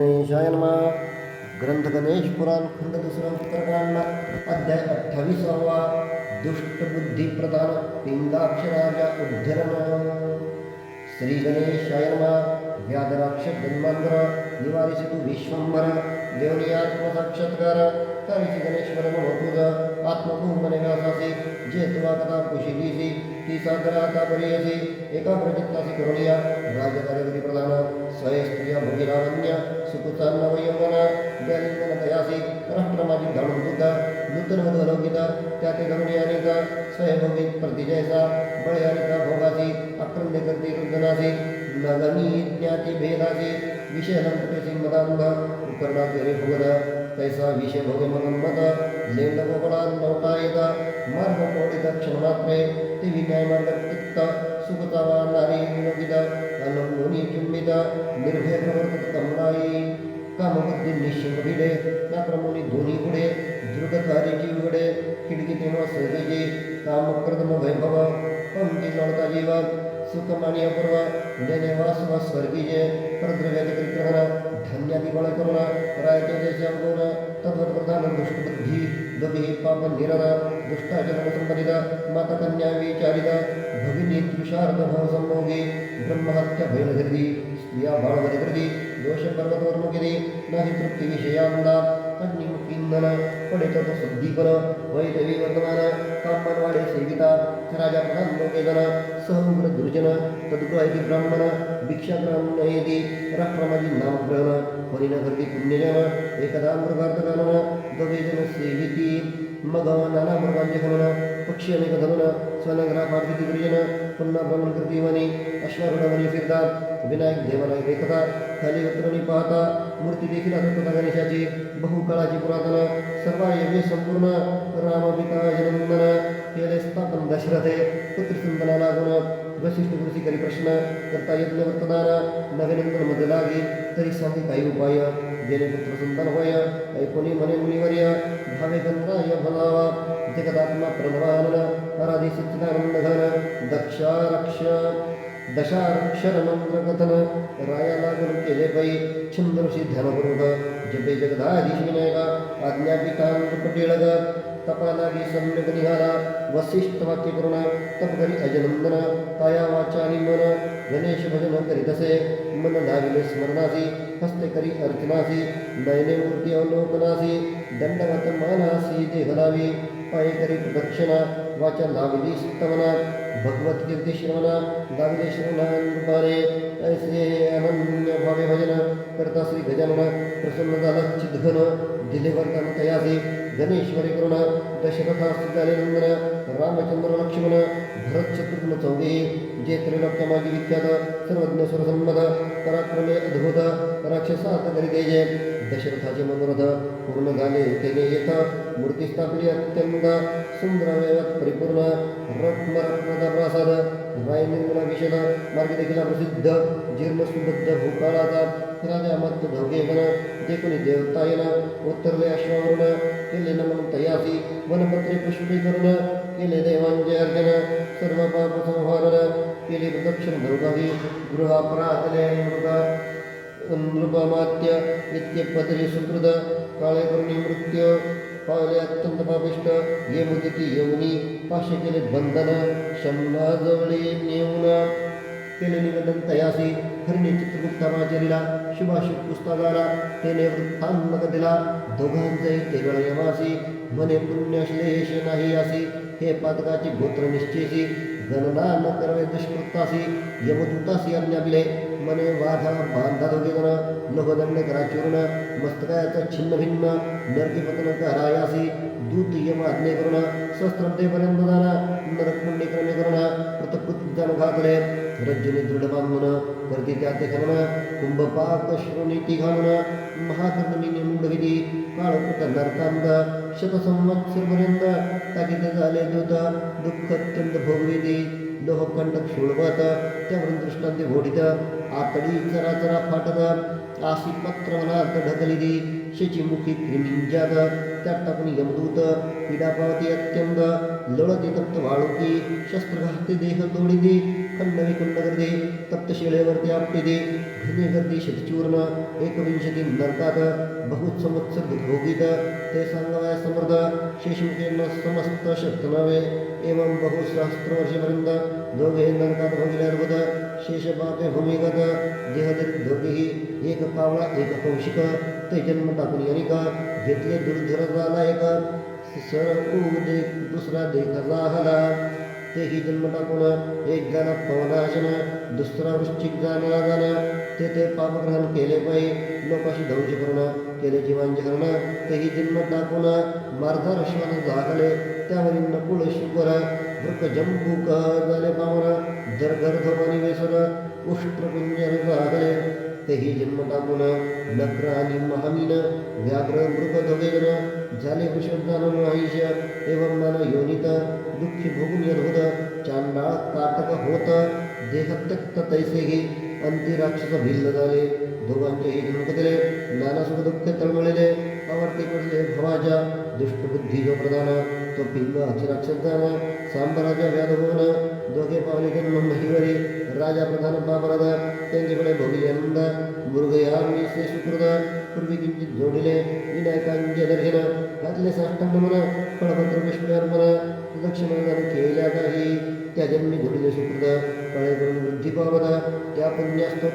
गणेशाय नमः ग्रंथ गणेश पुराण खंड दुसरा प्रकरण अध्याय अठ्ठावीसावा दुष्टबुद्धी प्रधान पिंगाक्षराजा उद्धरण श्री गणेशाय नमः व्याधराक्ष जन्मांतर निवारिसितु विश्वंभर देवनी आत्मसाक्षात्कार तरीसी गणेश्वर नमपूज आत्मभूमने व्यासासी जे तुला कथा कुशिलीसी ती सादरा आता बरी एका प्रचित्तासी करुणिया राजकार्यकरी प्रधान स्वय स्त्रिया भोगिलावण्य सुकुचांना वयवना द्यालिंगन तयासी राष्ट्रमाजी घालून दुका नूतन वधू अलौकिता त्या ते घडून अनेका स्वयंभोगी प्रतिजयसा बळे अनेका भोगासी आक्रम्य करते रुद्रनासी, नगनी ज्ञाती भेदासी विषय लंकुटेसी मदांध उपकरणाचे रे भोगद तैसा विषय भोगे मगन्मत लेंड गोपळा नवटा येता मार्ग मोडित क्षणमात्रे ते विन्याय मार्ग तिक्त सुखतावा नारी। विनोदित अनंगोनी चुंबित निर्भय प्रवर्तक कमलाई कामबुद्धी निश्चिंत भिडे त्या क्रमोनी दोन्ही पुढे दृढकारीची उघडे खिडकी तेव्हा सहजेची कामक्रदम वैभव पंक्ती जोडता जीव सुखमानी अपूर्व नेने वासवा स्वर्गीजे परद्रव्याचे परिक्रमण धान्यादी बळ करुण रायते देश अंगोन तद्वत प्रधान दुष्टबुद्धी दभी पाप निरर दुष्टाचरण संपदित माता कन्या विचारित, भगिनी तुषार्थ भव संमोगी ब्रह्महत्या भैलधरी स्त्रिया बाळवरिकृती दोष पर्वतवर्मुखिरी नाही तृप्ती विषयांदा अग्निमुखींदन पडित तो शुद्धीपन वैतवी वर्तमान कामनवाडे सेविता, राजा प्रधान लोकेदन सहउग्र दुर्जन तद्गृहायती ब्राह्मण भिक्षाग्रहण नयेती राष्ट्रमाजी नामग्रहण परिणकर्ती पुण्यजन, एकदा मृगार्थकानन दवेजन सेविती मग नाना मृगांचे खनन पक्षी अनेक धवन स्वनग्रा पार्थिती दुर्जन पुन्हा भ्रमण करती वनी अश्वारूढवनी विनायक देवाला एकता खाली पाहता मूर्ती देखील असतात गणेशाची बहुकाळाची पुरातन सर्व यज्ञ संपूर्ण रामपिता जनंदन केले स्थापन दशरथे पुत्रसंतना लागून वशिष्ठ ऋषी करी प्रश्न करता यज्ञ नवीनंदन मध्ये तरी सांगे उपाय। जेणे पुत्र संतान होय ऐकोनी म्हणे मुनिवर्य भावे गंगाय भलावा। जगदात्मा प्रणवानन आराधी सच्चिदानंद घन दक्षारक्ष दशाक्षर मंत्र कथन राया लागून केले पै छंद ऋषी ध्यानपूर्वक जपे सम्यक निघाला वसिष्ठ वाक्य करुण तप करी अजनंदन काया वाचा आणि मन, गणेश भजन करीतसे, मन लाविले स्मरणासी। हस्ते करी अर्चनासी, नयने मूर्ति अवलोकनासी दंडवत मानासी भी पाए करी प्रदक्षिणा, वाचा लाविली स्तवना भगवत कीर्ति श्रवणा लाविले श्रवना रूपाने ऐसे अनन्य भावे भजन, करता श्री गजानन, प्रसन्नता झाला चिदघन दिले वर्तन तयासी गणेश्वरी करुण दशरथा नंदन, रामचंद्र लक्ष्मण भरत शत्रुघ्न चौघे जे त्रैलोक्य माझी विख्यात, सर्वज्ञ स्वरसंमत पराक्रमे अद्भुत राक्षसात करी तेजे दशरथाचे मनोरथ, पूर्ण झाले तेने येथ मूर्ती स्थापिली अत्यंत सुंदर परिपूर्ण रत्नरत्नदा प्रसाद राय निर्मला विषद मार्ग देखील प्रसिद्ध जीर्ण सुबद्ध भूकाळाचा राजा मत ढोगे गण जे कोणी देवतायन उत्तरले अश्वावरून केले नमन तयासी वनपत्रे पुष्पीकरण केले देवांचे अर्चन सर्व पाप संहारण केले प्रदक्षिण भरुगावी गृहापरातले मृगा नृपमात्य इत्यपदरी सुकृत काळे पावले अत्यंत पापिष्ट, ये मुदिती यमुनी पाशे केले बंधन नेऊन केले निवेदन तयासी हरिणी चित्रगुप्तामाचरिला शुभाशुभ पुस्तकाला, तेने वृत्तांमक दिला। दोघांचे ते यमासी, मने पुण्यश्लेष नाही असी हे पातकाची गोत्र निश्चयसी गणना न करवे दुष्कृतासी यमदूतासी अन्याबिले मने बांधा दोघेजन लोहदंड करा चूर्ण मस्तकायाचा छिन्न भिन्न, नरकी पतन करायासी दूत यम आज्ञे करुण शस्त्रम ते पर्यंत जाणा नरकमुंडी क्रमे करुण पृथक जाणू घातले रज्जुनी दृढ बांधून करती त्या ते खरण कुंभपाक श्रोनीती घालून महाकर्णमी मुंडविधी काळकुट नरकांत शतसंवत्सरपर्यंत ताकिद झाले दूत दुःख अत्यंत भोगविधी लोहकंटक शोळवत, त्यावरून दृष्टांती घोडित आतडी चरा चरा फाटत आशी पत्र मनात ढकलिदी शेची मुखी क्रिमिंजात त्यात टाकून यमदूत, पीडा पावती अत्यंत लोळती तप्त वाळुकी तप्तशिळेवरती आपटिती घनीगर्दी शतचूर्ण एकविंशती नरकात बहुत संवत्सर भोगित ते सांगवाय समर्थ शेषमुखेन समस्त शक्त नव्हे एवं बहुसहस्र वर्षपर्यंत दोघे नरकात शेषपापे भूमिगत देहदरीत दोघेही एक कावळा एक कौशिक ते जन्म टाकून यनिक घेतले दुर्धर झाला एक दुसरा तेही जन्म टाकून एक झाला पवनाशन दुसरा वृश्चिक जाणारा ते ते पापग्रहण केले पाहिजे लोकाशी दंश करून केले जीवांचे करण तेही जन्म टाकून मार्धार श्वान झाकले, त्यावरील नकुळ शुकर वृक जंबूक झाले पावन. जर गर्धमानी वेसर उष्ट्रकुंजर झाकले तेही जन्म टाकून नक्र आणि महामीन, व्याघ्र मृग दोघेजन झाले वृषभान महिष एवं मन योनित, दुःखी भोगून यद्भुत चांडाळ काटक होत देह त्यक्त तैसेही अंती राक्षस भिल्ल झाले, दोघांचेही जन्म दिले, नाना सुख दुःख तळमळले, आवर्ती पडले भवाच्या दुष्टबुद्धी जो प्रधान तो पिंग अक्षराक्षर झाला सांबराजा व्याध होऊन दोघे पावले जन्म महिवरी राजा प्रधान बाबराद त्यांच्याकडे भोगली आनंद मृगया से सुकृत पूर्वी किंचित जोडिले विनायकांचे दर्शन घातले साष्टांग म्हणा फळपत्र पुष्पअर्पण दक्षिणादान केल्या जन्मी घडले सुकृत कळे करून वृद्धी पावता त्या पुण्यास्त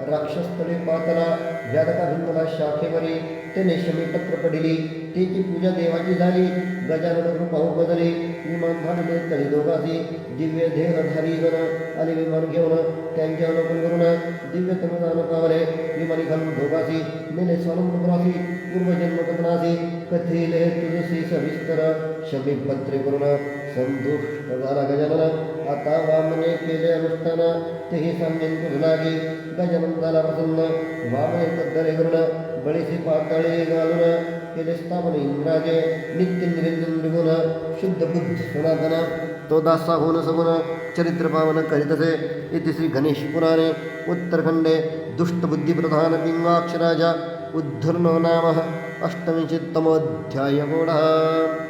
पातला व्याधका भिन्नला शाखेवरी त्याने शमी पत्र पडिली. त्याची पूजा देवाची झाली. गजानन रूपाहू बदली. विमान धाडले तळी दोघासी दिव्य देहधारी जण आले विमान घेऊन त्यांचे अवलोकन करून दिव्य तनुदान पावले. विमानी घालून दोघासी मेले स्वनंतरासी पूर्वजन्म कथनासी कथिले तुझसी सविस्तर शमी पत्रे करून संतुष्ट झाला गजानन. आता वामने केले अनुष्ठान प्रसन्न वामने तद्दरे करून बळीसी पातळे घालून केले स्थापन इंद्राजे, नित्य निरंजन निगुण, शुद्ध बुद्ध सनातन तो दासा होऊन सगुण चरित्र पावन करीत असे इति श्री गणेश पुराणे उत्तरखंडे दुष्टबुद्धिप्रधान पिंगाक्षराजा, उद्धर्णो नाम अष्टविंशत्तमोऽध्यायगोढः